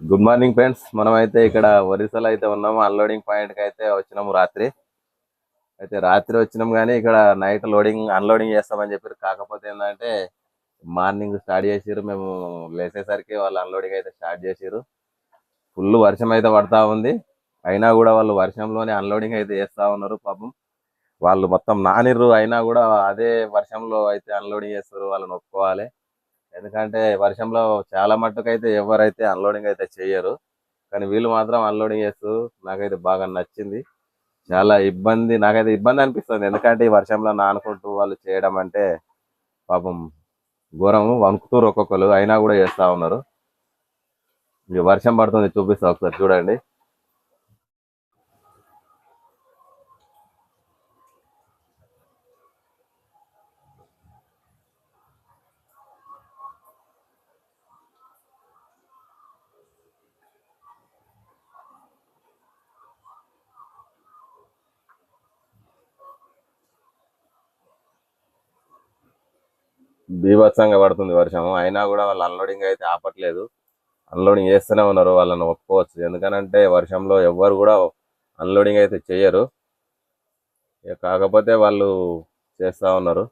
Good morning friends మనం అయితే ఇక్కడ ఒరిస్సాలో అయితే ఉన్నాము. అన్లోడింగ్ పాయింట్కి అయితే వచ్చినాము రాత్రి. అయితే రాత్రి వచ్చినాం కానీ ఇక్కడ నైట్ లోడింగ్ అన్లోడింగ్ చేస్తామని చెప్పారు. కాకపోతే ఏంటంటే మార్నింగ్ స్టార్ట్ చేసిర్రు. మేము లేచేసరికి వాళ్ళు అన్లోడింగ్ అయితే స్టార్ట్ చేసిర్రు. ఫుల్ వర్షం అయితే పడతా ఉంది. అయినా కూడా వాళ్ళు వర్షంలోనే అన్లోడింగ్ అయితే చేస్తా ఉన్నారు పాపం. వాళ్ళు మొత్తం నానిర్రు. అయినా కూడా అదే వర్షంలో అయితే అన్లోడింగ్ చేస్తారు. వాళ్ళని ఒప్పుకోవాలి. ఎందుకంటే వర్షంలో చాలా మట్టుకు అయితే ఎవరైతే అన్లోడింగ్ అయితే చేయరు కానీ వీళ్ళు మాత్రం అన్లోడింగ్ చేస్తూ నాకైతే బాగా నచ్చింది. చాలా ఇబ్బంది నాకైతే ఇబ్బంది అనిపిస్తుంది. ఎందుకంటే ఈ వర్షంలో నానుకుంటూ వాళ్ళు చేయడం అంటే పాపం ఘోరము. వణుకుతూరు ఒక్కొక్కరు. అయినా కూడా చేస్తా ఉన్నారు. ఇక వర్షం పడుతుంది చూపిస్తా ఒకసారి చూడండి. బీభత్సంగా పడుతుంది వర్షం అయినా కూడా వాళ్ళు అన్లోడింగ్ అయితే ఆపట్లేదు. అన్లోడింగ్ చేస్తూనే ఉన్నారు. వాళ్ళని ఒప్పుకోవచ్చు. ఎందుకనంటే వర్షంలో ఎవ్వరు కూడా అన్లోడింగ్ అయితే చేయరు. ఇక కాకపోతే వాళ్ళు చేస్తూ ఉన్నారు.